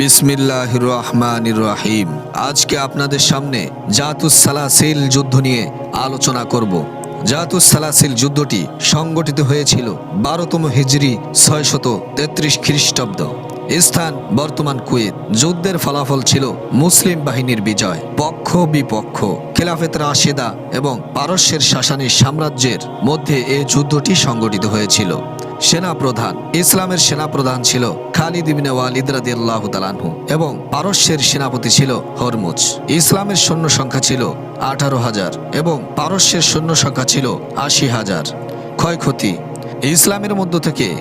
বিসমিল্লাহ রহমান রাহিম আজকে আপনাদের সামনে জাতুস সালাসিল যুদ্ধ নিয়ে আলোচনা করব। জাতুস সালাসিল যুদ্ধটি সংগঠিত হয়েছিল বারোতম হিজরি ছয়শত তেত্রিশ খ্রিস্টাব্দ। স্থান বর্তমান কুয়েত। যুদ্ধের ফলাফল ছিল মুসলিম বাহিনীর বিজয়, পক্ষ বিপক্ষ। খেলাফেত রাশেদা এবং পারস্যের শাসানী সাম্রাজ্যের মধ্যে এই যুদ্ধটি সংগঠিত হয়েছিল। সেনাপ্রধান, ইসলামের সেনাপ্রধান ছিল খালিদ ইবনে ওয়ালিদ রাদিয়াল্লাহু তাআলাহু এবং পারস্যের সেনাপতি ছিল হরমুজ। ইসলামের সৈন্য সংখ্যা ছিল আঠারো হাজার এবং পারস্যের সৈন্য সংখ্যা ছিল আশি হাজার। ক্ষয়ক্ষতি। ইসলামের মধ্য থেকে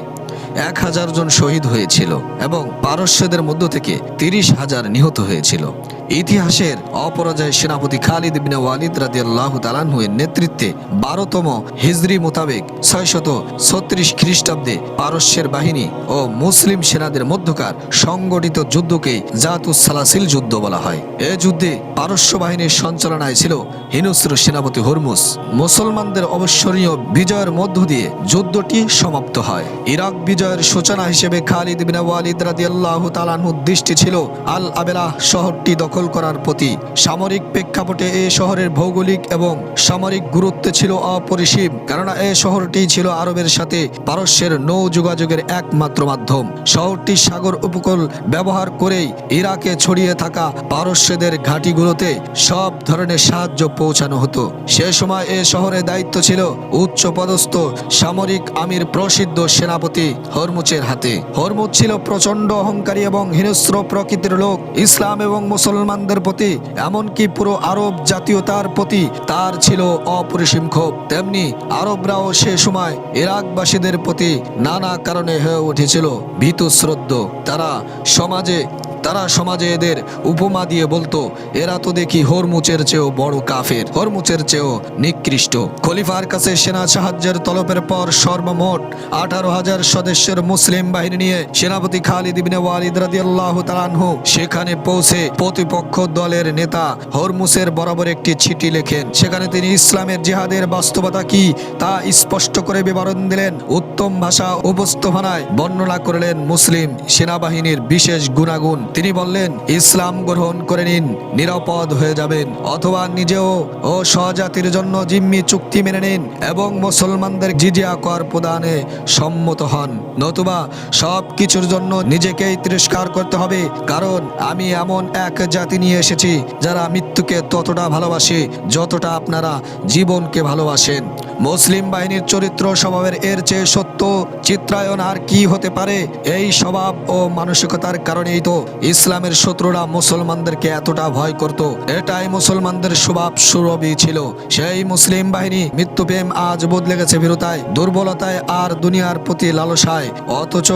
এক হাজার জন শহীদ হয়েছিল এবং পারস্যদের মধ্য থেকে তিরিশ হাজার নিহত হয়েছিল। ইতিহাসের অপরাজয় সেনাপতি খালিদ ইবনে ওয়ালিদ রাদিয়াল্লাহু তাআলাহু এর নেতৃত্বে বারোতম হিজরি মোতাবেক ছয়শত ছত্রিশ খ্রিস্টাব্দে পারস্যের বাহিনী ও মুসলিম সেনাদের মধ্যকার সংগঠিত যুদ্ধকে জাতুস সালাসিল যুদ্ধ বলা হয়। এ যুদ্ধে পারস্য বাহিনীর সঞ্চালনায় ছিল হিনুসর সেনাপতি হরমুস মুসলমানদের অবসরীয় বিজয়ের মধ্য দিয়ে যুদ্ধটি সমাপ্ত হয়। ইরাক বিজয়ের সূচনা হিসেবে খালিদ বিন ওয়ালিদ রাদিয়াল্লাহু তাআলার দৃষ্টি ছিল আল আবেলা শহরটি দখল করার প্রতি সামরিক প্রেক্ষাপটে এই শহরের ভৌগোলিক এবং সামরিক গুরুত্ব ছিল অপরিসীম, কেননা এই শহরটি ছিল আরবের সাথে পারস্যের নৌ যোগাযোগের একমাত্র মাধ্যম। শহরটি সাগর উপকূল ব্যবহার করেই ইরাকে ছড়িয়ে থাকা পারস্যদের ঘাঁটিগুলোতে সব ধরনের সাহায্য পৌঁছানো হতো। সে সময় এ শহরে দায়িত্ব ছিল উচ্চ পদস্থ সামরিক আমির প্রসিদ্ধ সেনাপতি হরমুচের হাতে। হরমুচ ছিল প্রচণ্ড অহংকারী এবং হিংস্র প্রকৃতির লোক। ইসলাম এবং মুসলমানদের প্রতি, এমনকি পুরো আরব জাতীয়তার প্রতি তার ছিল অপরিসীম ক্ষোভ। তেমনি আরবরাও সে সময় ইরাকবাসীদের প্রতি নানা কারণে হয়ে উঠেছিল ভীতু শ্রদ্ধ। তারা সমাজে তারা সমাজে এদের উপমা দিয়ে বলতো, এরা তো দেখি হরমুচের চেয়েও বড় কাফের, হরমুচের চেয়েও নিকৃষ্ট। খলিফার কাছে সেনা সাহায্যের তলবের পর সর্বমোট আঠারো হাজার সদস্যের মুসলিম বাহিনী নিয়ে সেনাপতি খালিদ ইবনে ওয়ালিদ রাদিয়াল্লাহু তাআলাহু সেখানে পৌঁছে প্রতিপক্ষ দলের নেতা হরমুসের বরাবর একটি চিঠি লেখেন। সেখানে তিনি ইসলামের জিহাদের বাস্তবতা কি তা স্পষ্ট করে বিবরণ দিলেন। উত্তম ভাষা উপস্থাপনায় বর্ণনা করলেন মুসলিম সেনাবাহিনীর বিশেষ গুণাগুণ। তিনি বললেন, ইসলাম গ্রহণ করে নিন, নিরাপদ হয়ে যাবেন, অথবা নিজেও ও স্বজাতির জন্য জিম্মি চুক্তি মেনে নিন এবং মুসলমানদের জিজিয়া কর প্রদানে সম্মত হন। নতুবা সব কিছুর জন্য নিজেকেই তিরস্কার করতে হবে, কারণ আমি এমন এক জাতি নিয়ে এসেছি যারা মৃত্যুকে ততটা ভালোবাসে যতটা আপনারা জীবনকে ভালোবাসেন। মুসলিম বাহিনীর চরিত্র স্বভাবের এর চেয়ে সত্য চিত্রায়ন আর কি হতে পারে? এই স্বভাব ও মানসিকতার কারণেই তো ইসলামের শত্রুরা মুসলমানদেরকে এতটা ভয় করত। এটাই মুসলমানদের স্বভাব সুরবি ছিল। সেই মুসলিম বাহিনী মৃত্যুপ্রেম আজ বদলে গেছে ভীরতায়, দুর্বলতায় আর দুনিয়ার প্রতি লালসায়। অথচ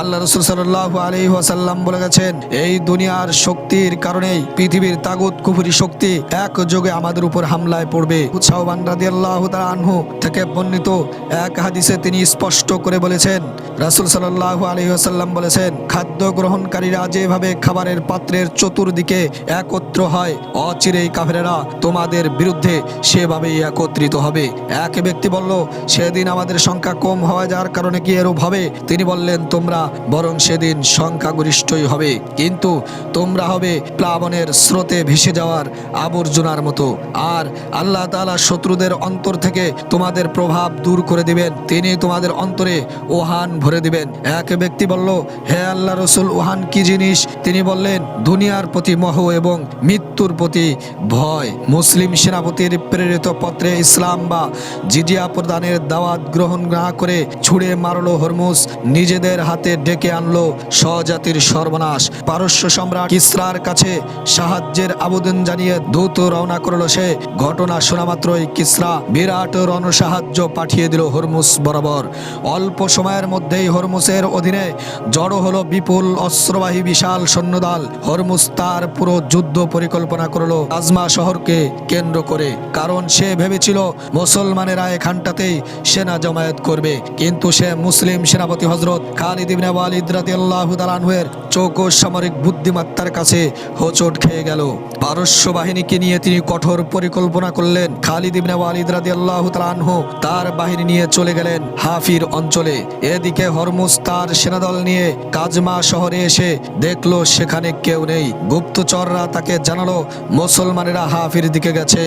আল্লাহ রসুল সাল্লাহ আলী ওয়াসাল্লাম বলে গেছেন, এই দুনিয়ার শক্তির কারণেই পৃথিবীর তাগুত কুফুরি শক্তি এক যোগে আমাদের উপর হামলায় পড়বে। উৎসাহবান রাদি আল্লাহ আনহু থেকে বর্ণিত এক হাদিসে তিনি স্পষ্ট করে বলেছেন, রাসুল সাল্লাহ আলী ওয়াসাল্লাম বলেছেন, খাদ্য গ্রহণকারীরা যেভাবে খাবারের পাত্রের চতুর্দিকে একত্র হয় অচিরেই কাফেরেরা তোমাদের বিরুদ্ধে সেভাবেই একত্রিত হবে। এক ব্যক্তি বলল, সেদিন আমাদের সংখ্যা কম হওয়া যার কারণে কি এরূপ হবে? তিনি বললেন, তোমরা বরং সেদিন সংখ্যাগরিষ্ঠই হবে, কিন্তু তোমরা হবে প্লাবনের স্রোতে ভেসে যাওয়ার আবর্জনার মতো। আর আল্লাহ তাআলা শত্রুদের অন্তর থেকে তোমাদের প্রভাব দূর করে দিবেন। তিনি তোমাদের অন্তরে ওহান ভরে দিবেন। এক ব্যক্তি বলল, হে আল্লাহ রসুল ওহান কি জিনিস? তিনি বললেন, দুনিয়ার প্রতি মোহ এবং মৃত্যুর প্রতি ভয়। মুসলিম সেনাপতির প্রেরিত পত্রে ইসলাম বা জিজিয়া প্রদানের দাওয়াত গ্রহণ না করে ছুড়ে মারলো হরমুজ, নিজেদের হাতে ডেকে আনলো স্বজাতির সর্বনাশ। পারস্য সম্রাট কিসরার কাছে সাহায্যের আবেদন জানিয়ে দ্রুত রওনা করল সে। ঘটনা শোনা মাত্রই কিসরা বিরাট রণসাহায্য পাঠিয়ে দিল হরমুজ বরাবর। অল্প সময়ের মধ্যেই হরমুসের অধীনে জড়ো হলো বিপুল অস্ত্রবাহী বিশাল সৈন্যদল। হরমুজ তার পুরো যুদ্ধ পরিকল্পনা করল আজমা শহরকে কেন্দ্র করে। কারণ সে ভেবেছিল মুসলমানেরা এখানটাতেই সেনা জমায়েত করবে। কিন্তু সে মুসলিম সেনাপতি হজরত খালিদ ইবনে ওয়ালিদ রাদিয়াল্লাহু তাআলার চৌকো সামরিক বুদ্ধিমত্তার কাছে হোঁচট খেয়ে গেল। পারস্য বাহিনীকে নিয়ে তিনি কঠোর পরিকল্পনা করলেন খালিদ ইবনে ওয়ালিদ রাদিয়াল্লাহু তাআলা তালানহু তার বাহিনী নিয়ে চলে গেলেন হাফির অঞ্চলে। এদিকে হরমুজ তার সেনাদল নিয়ে কাজমা শহরে এসে দেখল সেখানে কেউ নেই। গুপ্তচররা তাকে জানালো, মুসলমানেরা হাফির দিকে গেছে।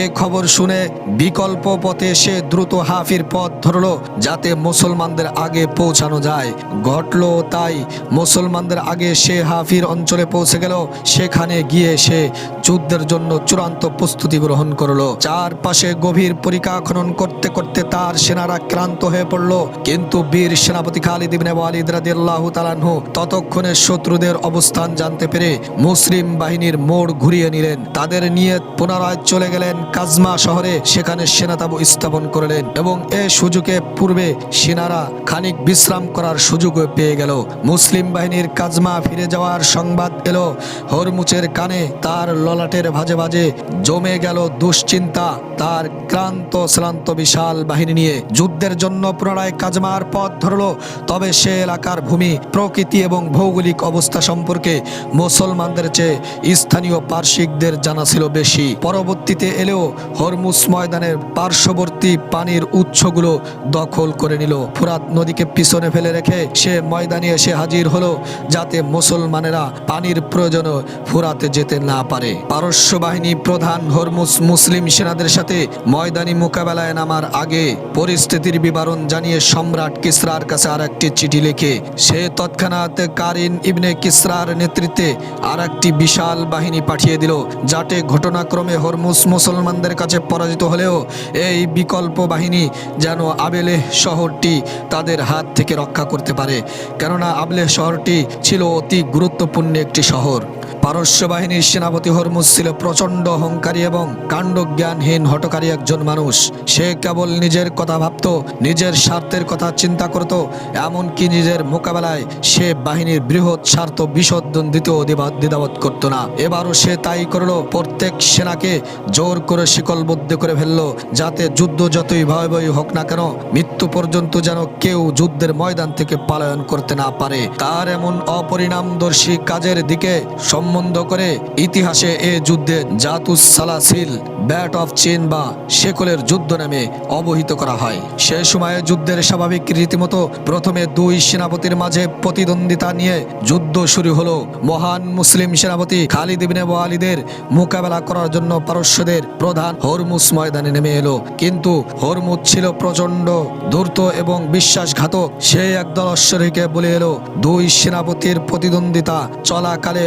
এ খবর শুনে বিকল্প পথে সে দ্রুত হাফির পথ ধরলো, যাতে মুসলমানদের আগে পৌঁছানো যায়। ঘটলো তাই, মুসলমানদের আগে সে হাফির অঞ্চলে পৌঁছে গেল। সেখানে গিয়ে সে যুদ্ধের জন্য চূড়ান্ত প্রস্তুতি গ্রহণ করল। চারপাশে গভীর পরিকা খনন করতে করতে তার সেনারা ক্লান্ত হয়ে পড়ল। কিন্তু বীর সেনাপতি খালিদ ইবনে ওয়ালিদ রাদিয়াল্লাহু তাআলাহু ততক্ষণে শত্রুদের অবস্থান জানতে পেরে মুসলিম বাহিনীর মোড় ঘুরিয়ে নিলেন। তাদের নিয়ে পুনরায় চলে গেলেন কাজমা শহরে, সেখানে সেনাতাবু স্থাপন করলেন এবং এ সুযোগে পূর্বে সেনারা খানিক বিশ্রাম করার সুযোগ পেয়ে গেল। মুসলিম বাহিনীর কাজমা ফিরে যাওয়ার সংবাদ এলো। হরমুচের কানে তার ললাটের ভাজে ভাজে জমে গেল দুশ্চিন্তা, তার ক্লান্ত শ্রান্ত বিশাল বাহিনী নিয়ে যুদ্ধের জন্য পুনরায় কাজমার পথ ধরলো। তবে সে এলাকার ভূমি, প্রকৃতি এবং ভৌগোলিক অবস্থা সম্পর্কে মুসলমানদের চেয়ে স্থানীয় পার্শ্বিকদের জানা ছিল বেশি। পরবর্তীতে এলেও হরমুস ময়দানের পার্শ্ববর্তী পানির উৎসগুলো দখল করে নিল। ফুরাত নদীকে পিছনে ফেলে রেখে সে ময়দানে এসে হাজির হলো, যাতে মুসলমানেরা পানির প্রয়োজন ফুরাতে যেতে না পারে। পারস্য বাহিনী প্রধান হরমুস মুসলিম সেনাদের সাথে ময়দানি মোকাবেলায় নামার আগে পরিস্থিতির বিবরণ জানিয়ে সম্রাট কিসরার কাছে আর একটি চিঠি লিখে। সে তৎক্ষণাৎ কারিন ইবনে কিসরার নেতৃত্বে আর একটি বিশাল বাহিনী পাঠিয়ে দিল, যাতে ঘটনাক্রমে হরমুস মুসলমানদের কাছে পরাজিত হলেও এই বিকল্প বাহিনী যেন আবেলেহ শহরটি তাদের হাত থেকে রক্ষা করতে পারে। কেননা আবলেহ শহরটি ছিল অতি গুরুত্বপূর্ণ একটি শহর। পারস্য বাহিনীর সেনাপতি হরমুজ ছিল প্রচণ্ড অহংকারী এবং কাণ্ডজ্ঞানহীন হটকারী একজন মানুষ। সে কেবল নিজের কথা ভাবত, নিজের স্বার্থের কথা চিন্তা করত, এমনকি নিজের মোকাবেলায় সে বাহিনীর বৃহৎ স্বার্থ বিসর্জন দিতেও দ্বিধা- দ্বিধাবোধ করত না। এবারও সে তাই করল, প্রত্যেক সেনাকে জোর করে শিকলবদ্ধ করে ফেলল, যাতে যুদ্ধ যতই ভয়াবহী হোক না কেন, মৃত্যু পর্যন্ত যেন কেউ যুদ্ধের ময়দান থেকে পালায়ন করতে না পারে। তার এমন অপরিণামদর্শী কাজের দিকে সম্বন্ধ করে ইতিহাসে এ যুদ্ধে জাতুস সালাসিল, ব্যাট অফ চেন বা শেকলের যুদ্ধ নামে অবহিত করা হয়। সে সময়ে যুদ্ধের স্বাভাবিক রীতিমতো প্রথমে দুই সেনাপতির মাঝে প্রতিদ্বন্দ্বিতা নিয়ে যুদ্ধ শুরু হলো। মহান মুসলিম সেনাপতি খালিদ ইবনে ওয়ালিদের মোকাবেলা করার জন্য পারস্যদের প্রধান হরমুস ময়দানে নেমে এলো। কিন্তু হরমুজ ছিল প্রচণ্ড ধূর্ত এবং বিশ্বাসঘাতক। সে একদল অশ্বরীকে বলে এলো, দুই সেনাপতির প্রতিদ্বন্দ্বিতা চলাকালে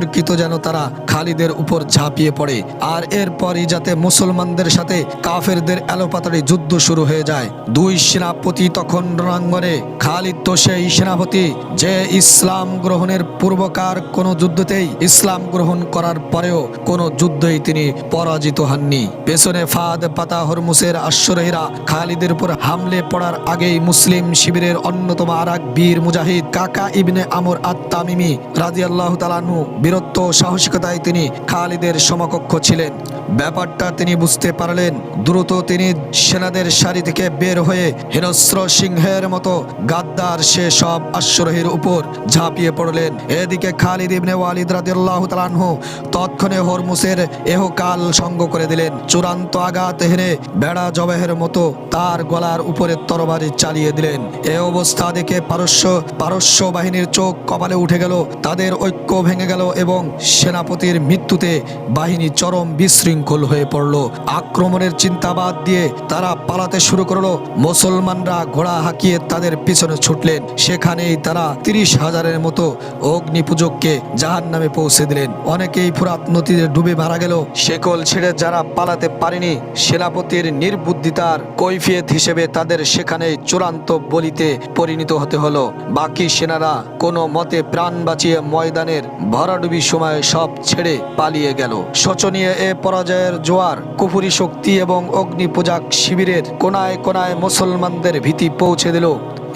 অতর্কিত যেন তারা খালিদের উপর ঝাঁপিয়ে পড়ে, আর এরপরই যাতে মুসলমানদের সাথে কাফেরদের এলোপাতাড়ি যুদ্ধ শুরু হয়ে যায়। দুই সেনাপতি তখন রণাঙ্গনে, খালিদ তো সেই সেনাপতি যে ইসলাম গ্রহণের পূর্বকার কোনো যুদ্ধতেই ইসলাম গ্রহণ করার পরেও কোনো যুদ্ধই তিনি পরাজিত হননি। পেছনে ফাদ, পাতা, হরমুসের আশ্বরহীরা খালিদের উপর হামলে পড়ার আগেই মুসলিম শিবিরের অন্যতম আর এক বীর মুজাহিদ কাকা ইবনে আমর আত্মামিমি রাজিয়াল্লাহ তালানহু বীরত্ব সাহসিকতায় তিনি খালিদের সমকক্ষ ছিলেন। ব্যাপারটা তিনি বুঝতে পারলেন। দ্রুত তিনি সেনাদের সারি থেকে বের হয়ে হিরস্র সিংহের মতো গাদ্দার সে সব আশ্বরহীর উপর ঝাঁপিয়ে পড়লেন। এদিকে খালিদ ইবনে ওয়ালিদ রাদিয়াল্লাহু তাআলাহু তৎক্ষণে হরমুসের এহকাল সঙ্গ করে দিলেন। চূড়ান্ত আঘাত হেনে বেড়া জবাহের মতো তার গলার উপরে তরবারি চালিয়ে দিলেন। এ অবস্থা দেখে পারস্য পারস্য বাহিনীর চোখ কপালে উঠে গেল। তাদের ঐক্য ভেঙে গেল এবং সেনাপতির মৃত্যুতে বাহিনী চরম বিশৃঙ্খল হয়ে পড়ল। আক্রমণের চিন্তা বাদ দিয়ে তারা পালাতে শুরু করল। মুসলমানরা ঘোড়া হাঁকিয়ে তাদের পিছনে ছুটলেন। সেখানেই তারা তিরিশ হাজারের মতো অগ্নি পূজককে জাহান নামে পৌঁছে দিলেন। অনেকেই ফুরাত নদীতে ডুবে মারা গেল। শেকল ছেড়ে যারা পালাতে পারেনি, সেনাপতির নির্বুদ্ধিতার কৈফিয়ত হিসেবে তাদের সেখানে চূড়ান্ত বলিতে পরিণত হতে হলো। বাকি সেনারা কোনো মতে প্রাণ বাঁচিয়ে ময়দানের ভরাডুবি সময় সব ছেড়ে পালিয়ে গেল। শোচনীয় এ পরাজয়ের জোয়ার, কুফুরি শক্তি এবং অগ্নি পূজাক শিবিরের কোনায় কোনায় মুসলমানদের ভীতি পৌঁছে দিল।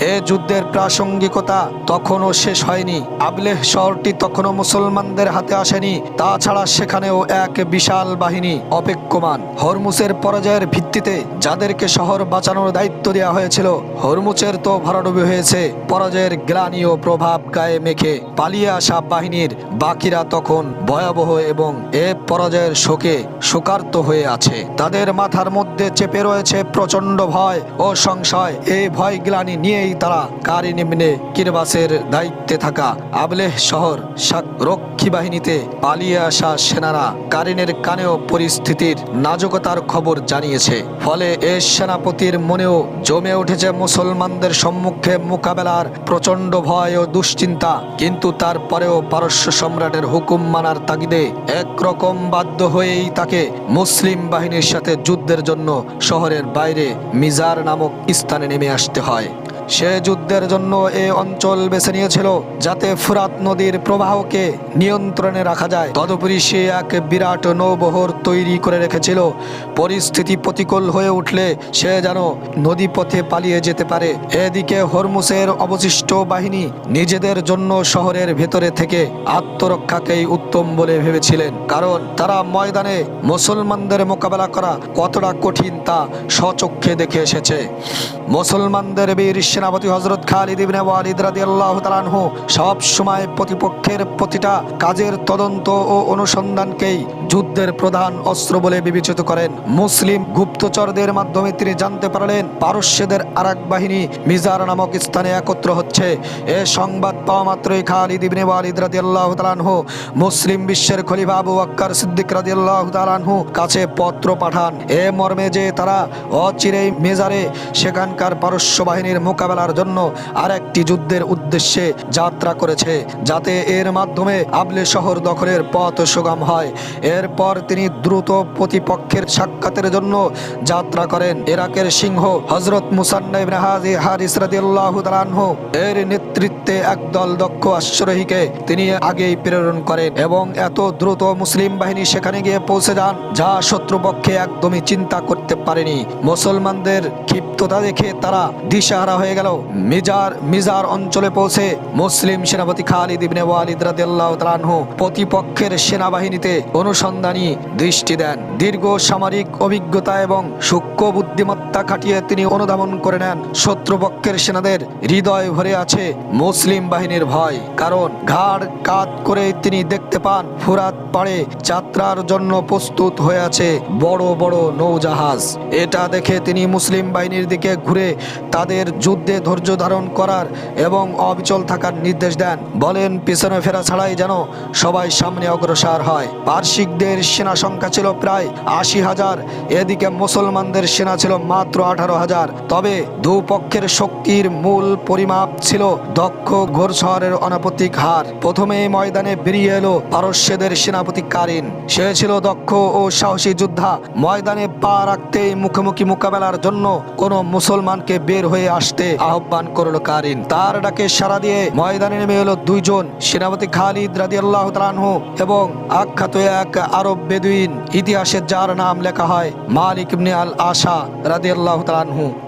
এ যুদ্ধের প্রাসঙ্গিকতা তখনও শেষ হয়নি। আবলেহ শহরটি তখনও মুসলমানদের হাতে আসেনি। তাছাড়া সেখানেও এক বিশাল বাহিনী অপেক্ষমান। হরমুসের পরাজয়ের ভিত্তিতে যাদেরকে শহর বাঁচানোর দায়িত্ব দেওয়া হয়েছিল হরমুচের তো ভরাডুবি হয়েছে। পরাজয়ের গ্লানি ও প্রভাব গায়ে মেখে পালিয়ে আসা বাহিনীর বাকিরা তখন ভয়াবহ এবং এ পরাজয়ের শোকে শোকার্ত হয়ে আছে। তাদের মাথার মধ্যে চেপে রয়েছে প্রচণ্ড ভয় ও সংশয়। এই ভয় গ্লানি নিয়েই তারা কারি নিম্নে কিরবাসের দায়িত্বে থাকা? আবলেহ শহর রক্ষী বাহিনীতে পালিয়ে আসা সেনারা কারিনের কানেও পরিস্থিতির নাজকতার খবর জানিয়েছে। ফলে এ সেনাপতির মনেও জমে উঠেছে মুসলমানদের সম্মুখে মোকাবেলার প্রচণ্ড ভয় ও দুশ্চিন্তা। কিন্তু তারপরেও পারস্য সম্রাটের হুকুম মানার তাগিদে একরকম বাধ্য হয়েই তাকে মুসলিম বাহিনীর সাথে যুদ্ধের জন্য শহরের বাইরে মিজার নামক স্থানে নেমে আসতে হয়। সে যুদ্ধের জন্য এ অঞ্চল বেছে নিয়েছিল যাতে ফুরাত নদীর প্রবাহকে নিয়ন্ত্রণে রাখা যায়। তদুপরি সে এক বিরাট নৌবহর তৈরি করে রেখেছিল। পরিস্থিতি প্রতিকূল হয়ে উঠলে সে যেন নদীপথে পালিয়ে যেতে পারে। এদিকে হরমুসের অবশিষ্ট বাহিনী নিজেদের জন্য শহরের ভেতরে থেকে আত্মরক্ষাকেই উত্তম বলে ভেবেছিলেন। কারণ তারা ময়দানে মুসলমানদের মোকাবেলা করা কতটা কঠিন তা স্বচক্ষে দেখে এসেছে। মুসলমানদের বীর সেনাপতি হজরত খালিদ ইবনে ওয়ালিদ রাদিয়াল্লাহু তাআলাহু সব সময় প্রতিপক্ষের প্রতিটা কাজের তদন্ত ও অনুসন্ধানকেই যুদ্ধের প্রধান অস্ত্র বলে বিবেচিত করেন। মুসলিম গুপ্তচরদের মাধ্যমে তিনি জানতে পারলেন, পারস্যদের আরাক বাহিনী মিজার নামক স্থানে একত্র হচ্ছে। এ সংবাদ পাওয়া মাত্রই খালিদ ইবনে ওয়ালিদ রাদিয়াল্লাহু তাআলাহু মুসলিম বিশ্বের খলিফা আবু বকর সিদ্দিক রাদিয়াল্লাহু তাআলাহু কাছে পত্র পাঠান। এ মর্মে যে তারা অচিরেই মেজারে সেখানকার পারস্য বাহিনীর মোকাবেলার জন্য আরেকটি যুদ্ধের উদ্দেশ্যে যাত্রা করেছে, যাতে এর মাধ্যমে আবলে শহর দখলের পথ সুগম হয়। এরপর তিনি দ্রুত প্রতিপক্ষের সাক্ষাতের জন্য যাত্রা করেন। ইরাকের সিংহ হজরত মুসান্না এর নেতৃত্বে একদল দক্ষ আশ্রয়ীকে তিনি আগেই প্রেরণ করেন এবং এত দ্রুত মুসলিম বাহিনী সেখানে গিয়ে পৌঁছে যান, যা শত্রুপক্ষে একদমই চিন্তা করতে পারেনি। মুসলমানদের ক্ষিপ্ততা দেখে তারা দিশাহারা হয়ে গেল। মিজার মিজার অঞ্চলে পৌঁছে মুসলিম সেনাপতি খালিদ ইবনে ওয়ালিদ রাদিয়াল্লাহু তাআলা আনহু প্রতিপক্ষের সেনাবাহিনীতে অনুসন্ধানী দৃষ্টি দেন। দীর্ঘ সামরিক অভিজ্ঞতা এবং সূক্ষ্ম বুদ্ধিমত্তা খাটিয়ে তিনি অনুধাবন করে নেন। শত্রুপক্ষের সেনাদের হৃদয় ভরে আছে মুসলিম বাহিনীর ভয়। কারণ ঘাড় কাত করে তিনি দেখতে পান ফুরাত পাড়ে যাত্রার জন্য প্রস্তুত হয়ে আছে বড় বড় নৌজাহাজ। এটা দেখে তিনি মুসলিম বাহিনীর দিকে ঘুরে তাদের যুদ্ধে ধৈর্য ধারণ করার এবং অবিচল থাকার নির্দেশ দেন। বলেন, পিছনে ফেরা ছাড়াই যেন সবাই সামনে অগ্রসর হয়। পার্শ্বিকদের সেনা সংখ্যা ছিল প্রায় আশি হাজার, এদিকে মুসলমানদের সেনা ছিল মাত্র আঠারো হাজার। তবে দুপক্ষের শক্তির মূল পরিমাপ ছিল দক্ষ ঘোরশহরের অনাপতিক হার। প্রথমে ময়দানে বেরিয়ে এলো পারস্যদের সেনাপতি কারিন সে ছিল দক্ষ ও সাহসী যোদ্ধা। ময়দানে পা রাখতেই মুখোমুখি মোকাবেলার জন্য কোনো মুসলমানকে বের হয়ে আসতে আহ্বান করল কারিন। তার ডাকে সারা দিয়ে ময়দানে নেমে এলো দুইজন, সেনাপতি খালিদ রাজি আল্লাহ তালানহু এবং আখ্যাত এক আরব বেদুইন। ইতিহাসে যার নাম লেখা হয় মালিক আল আশা রাজি আল্লাহ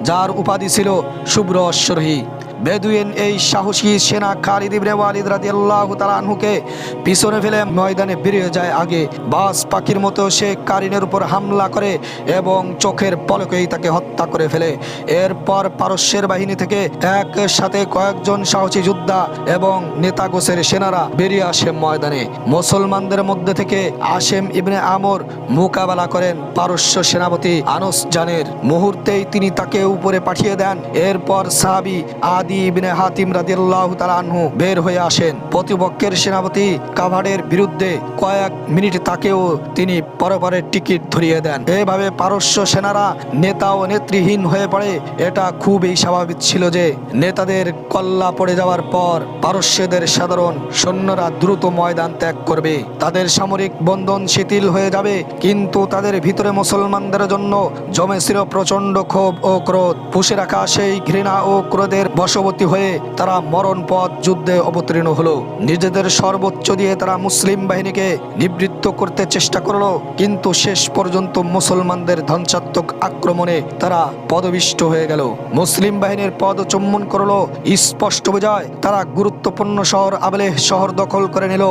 যার উপাধি ছিল শুভ্র অশ্বরী বেদুইন এই সাহসী সেনা খালিদ ইবনে ওয়ালিদ রাদিয়াল্লাহু তাআলা আনহুকে পিছনে ফেলে ময়দানে বেরিয়ে যায় আগে। বাস পাখির মতো সে কারিনের উপর হামলা করে এবং চোখের পলকেই তাকে হত্যা করে ফেলে। এরপর পারস্যের বাহিনী থেকে এক সাথে কয়েকজন সাহসী যোদ্ধা এবং নেতা নেতাগোছের সেনারা বেরিয়ে আসে ময়দানে। মুসলমানদের মধ্যে থেকে আসেম ইবনে আমর মোকাবেলা করেন পারস্য সেনাপতি আনস জানের। মুহূর্তেই তিনি তাকে উপরে পাঠিয়ে দেন। এরপর সাহাবি আদি ইবনে হাতিম রাদিয়াল্লাহু তাআলা আনহু বের হয়ে আসেন। প্রতিপক্ষের সেনাপতি কাভাডের বিরুদ্ধে কয়েক মিনিট তাকেও তিনি পরপরের টিকিট ধরিয়ে দেন। এভাবে পারস্য সেনারা নেতা ও নেতৃহীন হয়ে পড়ে, এটা খুবই স্বাভাবিক ছিল যে নেতাদের কল্লা পড়ে যাওয়ার পর পারস্যদের সাধারণ সৈন্যরা দ্রুত ময়দান ত্যাগ করবে। তাদের সামরিক বন্ধন শিথিল হয়ে যাবে, কিন্তু তাদের ভিতরে মুসলমানদের জন্য জমেছিল প্রচণ্ড ক্ষোভ ও ক্রোধ। পুষে রাখা সেই ঘৃণা ও ক্রোধের বশ বশবর্তী হয়ে তারা মরণ পথ যুদ্ধে অবতীর্ণ হলো। নিজেদের সর্বোচ্চ দিয়ে তারা মুসলিম বাহিনীকে নিবৃত্ত করতে চেষ্টা করল, কিন্তু শেষ পর্যন্ত মুসলমানদের ধ্বংসাত্মক আক্রমণে তারা পদবিষ্ট হয়ে গেল। মুসলিম বাহিনীর পদ চুম্বন করল, স্পষ্ট বোঝায় তারা গুরুত্বপূর্ণ শহর আবলেহ শহর দখল করে নিল,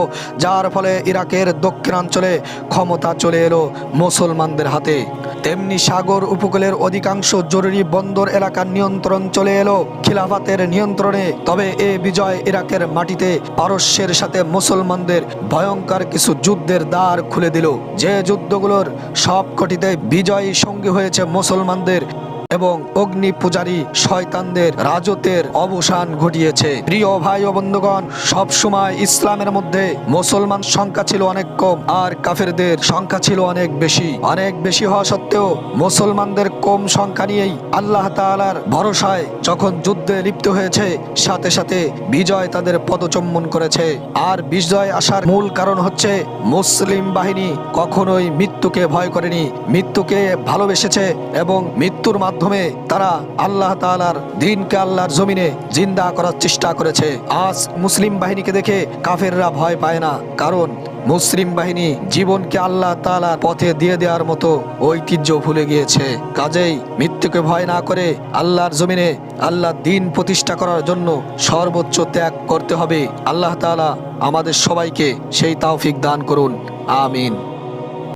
যার ফলে ইরাকের দক্ষিণাঞ্চলে ক্ষমতা চলে এলো মুসলমানদের হাতে। তেমনি সাগর উপকূলের অধিকাংশ জরুরি বন্দর এলাকার নিয়ন্ত্রণ চলে এলো খিলাফাতের নিয়ন্ত্রণে। তবে এ বিজয় ইরাকের মাটিতে পারস্যের সাথে মুসলমানদের ভয়ঙ্কর কিছু যুদ্ধের দ্বার খুলে দিল। যে যুদ্ধগুলোর সবকটিতে বিজয়ী সঙ্গী হয়েছে মুসলমানদের এবং অগ্নি পূজারী শয়তানদের রাজতের অবসান ঘটিয়েছে। প্রিয় ভাই ও বন্ধুগণ সব সময় ইসলামের মধ্যে মুসলমান সংখ্যা ছিল অনেক কম, আর কাফেরদের সংখ্যা ছিল অনেক বেশি। অনেক বেশি হওয়া সত্ত্বেও মুসলমানদের কম সংখ্যা নিয়েই আল্লাহ তাআলার ভরসায় যখন যুদ্ধে লিপ্ত হয়েছে, সাথে সাথে বিজয় তাদের পদচম্বন করেছে। আর বিজয় আসার মূল কারণ হচ্ছে মুসলিম বাহিনী কখনোই মৃত্যুকে ভয় করেনি। মৃত্যুকে ভালোবেসেছে এবং মৃত্যুর মাধ্যমে তারা আল্লাহ তাআলার দিনকে আল্লাহর জমিনে জিন্দা করার চেষ্টা করেছে। আজ মুসলিম বাহিনীকে দেখে কাফেররা ভয় পায় না, কারণ মুসলিম বাহিনী জীবনকে আল্লাহ তাআলার পথে দিয়ে দেওয়ার মতো ঐতিহ্য ভুলে গিয়েছে। কাজেই মৃত্যুকে ভয় না করে আল্লাহর জমিনে আল্লাহ দিন প্রতিষ্ঠা করার জন্য সর্বোচ্চ ত্যাগ করতে হবে। আল্লাহ তাআলা আমাদের সবাইকে সেই তাওফিক দান করুন। আমিন।